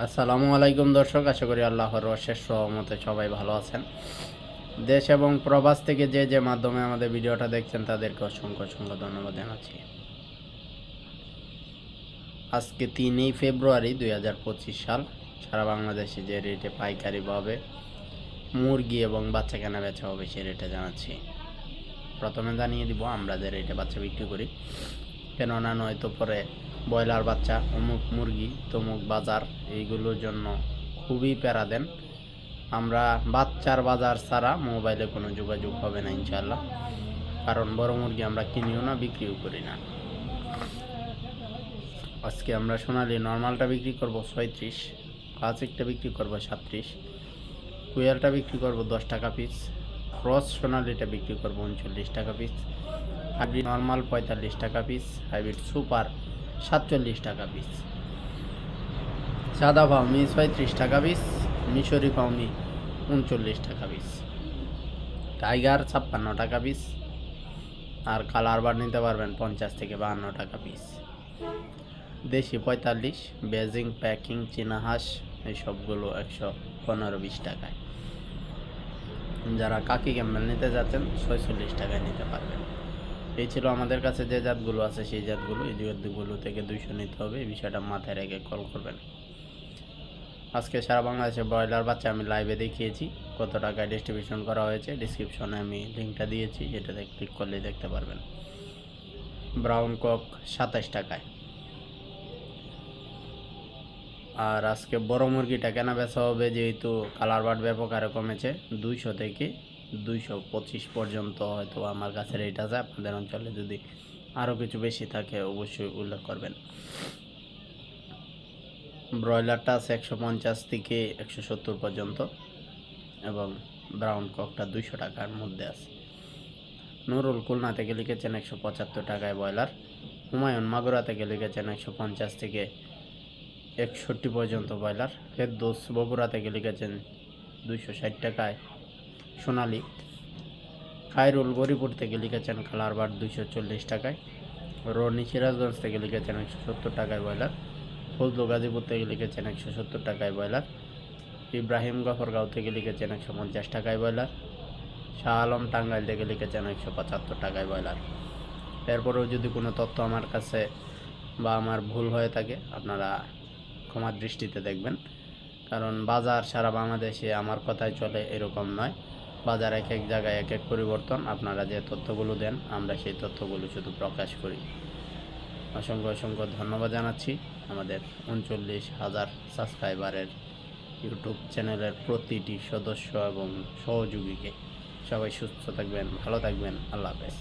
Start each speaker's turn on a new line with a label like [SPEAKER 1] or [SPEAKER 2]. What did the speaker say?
[SPEAKER 1] আসসালামু আলাইকুম দর্শক, আশা করি আল্লাহর অশেষ সহমতে সবাই ভালো আছেন। দেশ এবং প্রবাস থেকে যে যে মাধ্যমে আমাদের ভিডিওটা দেখছেন, তাদেরকে অসংখ্য অসংখ্য ধন্যবাদ জানাচ্ছি। আজকে তিনই ফেব্রুয়ারি দুই হাজার পঁচিশ সাল, সারা বাংলাদেশে যে রেটে পাইকারিভাবে মুরগি এবং বাচ্চা কেনা বেচা হবে সে রেটে জানাচ্ছি। প্রথমে জানিয়ে দিব আমরা যে রেটে বাচ্চা বিক্রি করি। কেননা নয়তো পরে ব্রয়লার বাচ্চা, অমুক মুরগি, তমুক বাজার, এইগুলোর জন্য খুবই প্যারা দেন। আমরা বাচ্চার বাজার ছাড়া মোবাইলে কোনো যোগাযোগ হবে না ইনশাল্লাহ কারণ বড় মুরগি আমরা কিনিও না, বিক্রিও করি না। আজকে আমরা সোনালি নর্মালটা বিক্রি করব ছয়ত্রিশ ক্লাসিকটা বিক্রি করব সাতত্রিশ কুয়েলটা বিক্রি করব দশ টাকা পিস, ক্রস সোনালিটা বিক্রি করব উনচল্লিশ টাকা পিস হাইব্রিড নর্মাল পঁয়তাল্লিশ টাকা পিস, হাইব্রিড সুপার সাতচল্লিশ টাকা পিস সাদা পাওমি ছয়ত্রিশ টাকা পিস মিশরি পাওমি উনচল্লিশ টাকা পিস টাইগার ছাপ্পান্ন টাকা পিস আর কালার বার নিতে পারবেন পঞ্চাশ থেকে বাহান্ন টাকা পিস দেশি পঁয়তাল্লিশ, বেজিং, প্যাকিং, চীনা হাঁস, এই সবগুলো একশো পনেরো বিশ টাকায়। যারা কাকি ক্যাম্বেল নিতে যাচ্ছেন, ছয়চল্লিশ টাকায় নিতে পারবেন। এই ছিল আমাদের কাছে যে জাতগুলো আছে, সেই জাতগুলো এই জাতগুলো থেকে দুইশো নিতে হবে, এই বিষয়টা মাথায় রেখে কল করবেন। আজকে সারা বাংলাদেশে ব্রয়লার বাচ্চা আমি লাইভে দেখিয়েছি, কত টাকায় ডিস্ট্রিবিউশন করা হয়েছে ডিসক্রিপশনে আমি লিঙ্কটা দিয়েছি যেটাতে ক্লিক করলেই দেখতে পারবেন। ব্রাউন কক সাতাশ টাকায়। আর আজকে বড় মুরগিটা কেনা বেচা হবে, যেহেতু কালার বাট ব্যাপক আরও কমেছে, দুইশো থেকে দুইশো পঁচিশ পর্যন্ত হয়তো আমার কাছে রেট আছে। আপনাদের অঞ্চলে যদি আরও কিছু বেশি থাকে, অবশ্যই উল্লেখ করবেন। ব্রয়লারটা আছে একশো পঞ্চাশ থেকে একশো সত্তর পর্যন্ত এবং ব্রাউন ককটা দুইশো টাকার মধ্যে আছে। নুরুল খুলনা থেকে লিখেছেন একশো পঁচাত্তর টাকায় ব্রয়লার। হুমায়ুন মাগুরা থেকে লিখেছেন একশো পঞ্চাশ থেকে একষট্টি পর্যন্ত ব্রয়লার। ফেরদোস বগুড়া থেকে লিখেছেন দুইশো ষাট টাকায়। সোনালি। খায়রুল গরিপুর থেকে লিখেছেন কালারবার দুইশো চল্লিশ টাকায়। রনি সিরাজগঞ্জ থেকে লিখেছেন একশো সত্তর টাকায় ব্রয়লার। ফজলু গাজীপুর থেকে লিখেছেন একশো সত্তর টাকায় ব্রয়লার। ইব্রাহিম গফরগাঁও থেকে লিখেছেন একশো পঞ্চাশ টাকায় ব্রয়লার। শাহ আলম টাঙ্গাইল থেকে লিখেছেন একশো পঁচাত্তর টাকায় ব্রয়লার। এরপরেও যদি কোনো তথ্য আমার কাছে বা আমার ভুল হয়ে থাকে, আপনারা ক্ষমার দৃষ্টিতে দেখবেন। কারণ বাজার সারা বাংলাদেশে আমার কথাই চলে এরকম নয়। বাজার এক এক জায়গায় এক এক পরিবর্তন। আপনারা যে তথ্যগুলো দেন, আমরা সেই তথ্যগুলো শুধু প্রকাশ করি। অসংখ্য অসংখ্য ধন্যবাদ জানাচ্ছি আমাদের উনচল্লিশ হাজার সাবস্ক্রাইবারের ইউটিউব চ্যানেলের প্রতিটি সদস্য এবং সহযোগীকে। সবাই সুস্থ থাকবেন, ভালো থাকবেন। আল্লাহ হাফেজ।